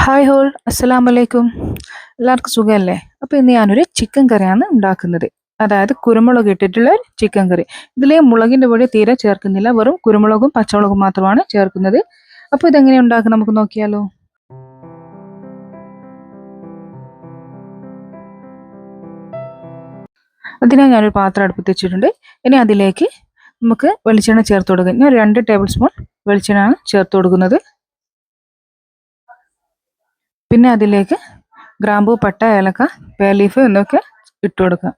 Hi whole അസ്സലാം വലൈക്കും എല്ലാവർക്കും സുഖമല്ലേ? അപ്പോൾ ഇന്ന് ഞാനൊരു ചിക്കൻ കറിയാണ് ഉണ്ടാക്കുന്നത്. അതായത് കുരുമുളക് ഇട്ടിട്ടുള്ള ചിക്കൻ കറി. ഇതിൽ മുളകിന്റെ പൊടി തീരെ ചേർക്കുന്നില്ല. വെറും കുരുമുളകും പച്ചമുളകും മാത്രമാണ് ചേർക്കുന്നത്. അപ്പോൾ ഇതെങ്ങനെ ഉണ്ടാക്കുക നമുക്ക് നോക്കിയാലോ? അതിനായി ഞാനൊരു പാത്രം അടുപ്പത്ത് വെച്ചിട്ടുണ്ട്. ഇനി അതിലേക്ക് നമുക്ക് വെളിച്ചെണ്ണ ചേർത്ത് കൊടുക്കുക ഞാൻ രണ്ട് ടേബിൾ സ്പൂൺ വെളിച്ചെണ്ണയാണ് ചേർത്ത് കൊടുക്കുന്നത്. പിന്നെ അതിലേക്ക് ഗ്രാമ്പൂ പട്ട ഏലക്ക പേലീഫ് എന്നൊക്കെ ഇട്ട് കൊടുക്കുക.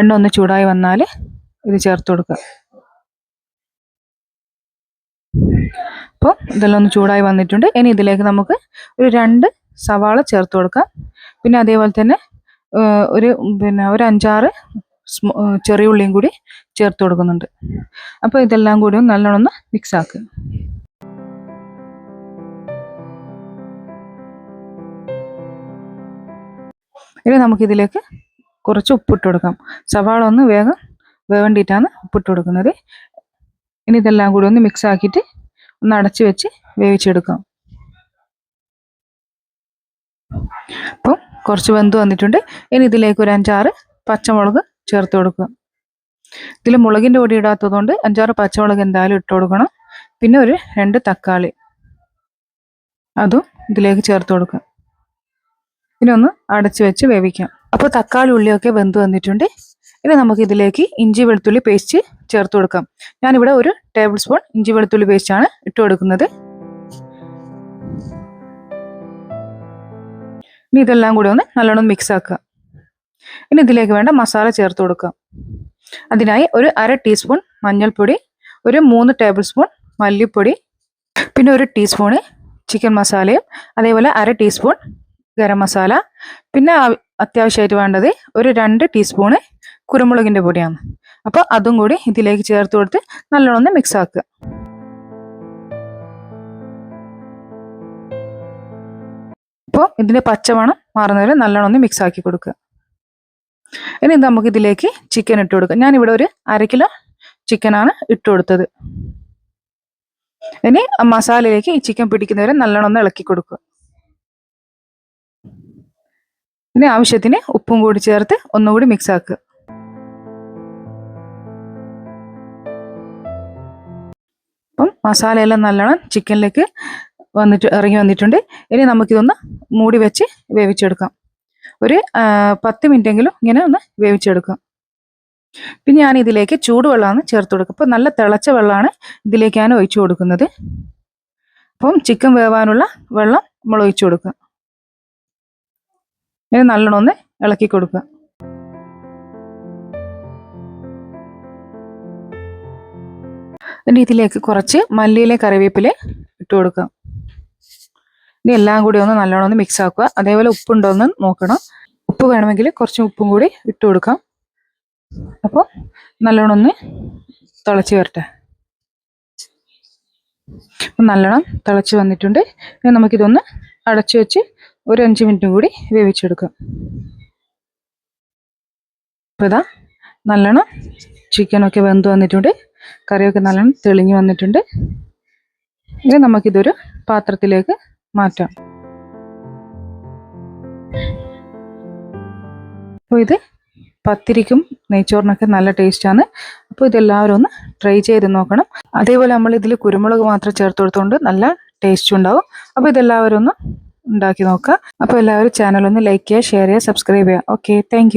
എണ്ണ ഒന്ന് ചൂടായി വന്നാൽ ഇത് ചേർത്ത് കൊടുക്കുക. അപ്പോൾ ഇതെല്ലാം ഒന്ന് ചൂടായി വന്നിട്ടുണ്ട്. ഇനി ഇതിലേക്ക് നമുക്ക് ഒരു രണ്ട് സവാള ചേർത്ത് കൊടുക്കാം പിന്നെ അതേപോലെ തന്നെ ഒരു പിന്നെ ഒരു അഞ്ചാറ് ചെറിയ ഉള്ളിയും കൂടി ചേർത്ത് കൊടുക്കുന്നുണ്ട്. അപ്പോൾ ഇതെല്ലാം കൂടി നല്ലോണം ഒന്ന് മിക്സ് ആക്കുക. ഇനി നമുക്കിതിലേക്ക് കുറച്ച് ഉപ്പിട്ട് കൊടുക്കാം. സവാള ഒന്ന് വേഗം വേണ്ടിയിട്ടാണ് ഉപ്പിട്ട് കൊടുക്കുന്നത്. ഇനി ഇതെല്ലാം കൂടി ഒന്ന് മിക്സ് ആക്കിയിട്ട് ഒന്ന് അടച്ചു വെച്ച് വേവിച്ചെടുക്കാം. അപ്പം കുറച്ച് വെന്ത് വന്നിട്ടുണ്ട്. ഇനി ഇതിലേക്ക് ഒരു അഞ്ചാറ് പച്ചമുളക് ചേർത്ത് കൊടുക്കുക ഇതിൽ മുളകിന്റെ പൊടി ഇടാത്തതുകൊണ്ട് അഞ്ചാറ് പച്ചമുളക് എന്തായാലും ഇട്ട് കൊടുക്കണം. പിന്നെ ഒരു രണ്ട് തക്കാളി. അതും ഇതിലേക്ക് ചേർത്ത് കൊടുക്കുക ഇനി ഒന്ന് അടച്ചു വെച്ച് വേവിക്കാം. അപ്പോൾ തക്കാളി ഉള്ളിയൊക്കെ വെന്ത് വന്നിട്ടുണ്ട്. ഇനി നമുക്ക് ഇതിലേക്ക് ഇഞ്ചി വെളുത്തുള്ളി പേസ്റ്റ് ചേർത്ത് കൊടുക്കാം. ഞാനിവിടെ ഒരു ടേബിൾ സ്പൂൺ ഇഞ്ചി വെളുത്തുള്ളി പേസ്റ്റാണ് ഇട്ട് കൊടുക്കുന്നത്. ഇനി ഇതെല്ലാം കൂടി ഒന്ന് നല്ലോണം മിക്സ് ആക്കുക. ഇനി ഇതിലേക്ക് വേണ്ട മസാല ചേർത്ത് കൊടുക്കാം. അതിനായി ഒരു അര ടീസ്പൂൺ മഞ്ഞൾപ്പൊടി ഒരു മൂന്ന് ടേബിൾ സ്പൂൺ മല്ലിപ്പൊടി പിന്നെ ഒരു ടീസ്പൂണ് ചിക്കൻ മസാലയും അതേപോലെ അര ടീസ്പൂൺ ഗരം മസാല. പിന്നെ അത്യാവശ്യമായിട്ട് വേണ്ടത് ഒരു രണ്ട് ടീസ്പൂണ് കുരുമുളകിന്റെ പൊടിയാണ്. അപ്പോൾ അതും കൂടി ഇതിലേക്ക് ചേർത്ത് കൊടുത്ത് നല്ലോണം മിക്സ് ആക്കുക. അപ്പോൾ ഇതിന്റെ പച്ചമണം മാറുന്നവരെ നല്ലോണം ഒന്ന് മിക്സ് ആക്കി കൊടുക്കുക. ഇനി നമുക്ക് ഇതിലേക്ക് ചിക്കൻ ഇട്ട് കൊടുക്കുക ഞാനിവിടെ ഒരു അര കിലോ ചിക്കനാണ് ഇട്ട് കൊടുത്തത്. ഇനി മസാലയിലേക്ക് ഈ ചിക്കൻ പിടിക്കുന്നവരെ നല്ലോണം ഒന്ന് ഇളക്കി കൊടുക്കുക. ഇനി ആവശ്യത്തിന് ഉപ്പും കൂടി ചേർത്ത് ഒന്നുകൂടി മിക്സ് ആക്കുക. അപ്പം മസാലയെല്ലാം നല്ലോണം ചിക്കനിലേക്ക് വന്നിട്ട് ഇറങ്ങി വന്നിട്ടുണ്ട്. ഇനി നമുക്കിതൊന്ന് മൂടി വെച്ച് വേവിച്ചെടുക്കാം. ഒരു പത്ത് മിനിറ്റെങ്കിലും ഇങ്ങനെ ഒന്ന് വേവിച്ചെടുക്കാം. പിന്നെ ഞാൻ ഇതിലേക്ക് ചൂടുവെള്ളമാണ് ചേർത്ത് കൊടുക്കുക. അപ്പോൾ നല്ല തിളച്ച വെള്ളമാണ് ഇതിലേക്ക് ഞാൻ ഒഴിച്ചു കൊടുക്കുന്നത്. അപ്പം ചിക്കൻ വേവാനുള്ള വെള്ളം നമ്മൾ ഒഴിച്ചു കൊടുക്കുക. ഇനി നല്ലോണം ഒന്ന് ഇളക്കി കൊടുക്കുക. ഇനി ഇതിലേക്ക് കുറച്ച് മല്ലിയിലെ കറിവേപ്പില ഇട്ട് കൊടുക്കാം ഇനി എല്ലാം കൂടി ഒന്ന് നല്ലോണം ഒന്ന് മിക്സ് ആക്കുക. അതേപോലെ ഉപ്പുണ്ടോ എന്ന് നോക്കണം. ഉപ്പ് വേണമെങ്കിൽ കുറച്ച് ഉപ്പും കൂടി ഇട്ട് കൊടുക്കാം. അപ്പോൾ നല്ലോണം ഒന്ന് തിളച്ച് വരട്ടെ. നല്ലോണം തിളച്ച് വന്നിട്ടുണ്ട്. ഇനി നമുക്കിതൊന്ന് അടച്ചു വെച്ച് ഒരു അഞ്ച് മിനിറ്റും കൂടി വേവിച്ചെടുക്കാം. അപ്പോൾ ഇതാ നല്ലോണം ചിക്കനൊക്കെ വെന്ത് വന്നിട്ടുണ്ട്. കറിയൊക്കെ നല്ലോണം തെളിഞ്ഞു വന്നിട്ടുണ്ട്. ഇനി നമുക്കിതൊരു പാത്രത്തിലേക്ക് മാറ്റാം. അപ്പോൾ ഇത് പത്തിരിക്കും നെയ്ച്ചോറിനൊക്കെ നല്ല ടേസ്റ്റാണ്. അപ്പോൾ ഇതെല്ലാവരും ഒന്ന് ട്രൈ ചെയ്ത് നോക്കണം. അതേപോലെ നമ്മൾ ഇതിൽ കുരുമുളക് മാത്രം ചേർത്ത് കൊടുത്തുകൊണ്ട് നല്ല ടേസ്റ്റ് ഉണ്ടാവും. അപ്പോൾ ഇതെല്ലാവരും ഒന്ന് ഉണ്ടാക്കി നോക്കുക. അപ്പോൾ എല്ലാവരും ചാനൽ ഒന്ന് ലൈക്ക് ചെയ്യുക ഷെയർ ചെയ്യുക സബ്സ്ക്രൈബ് ചെയ്യുക. Okay thank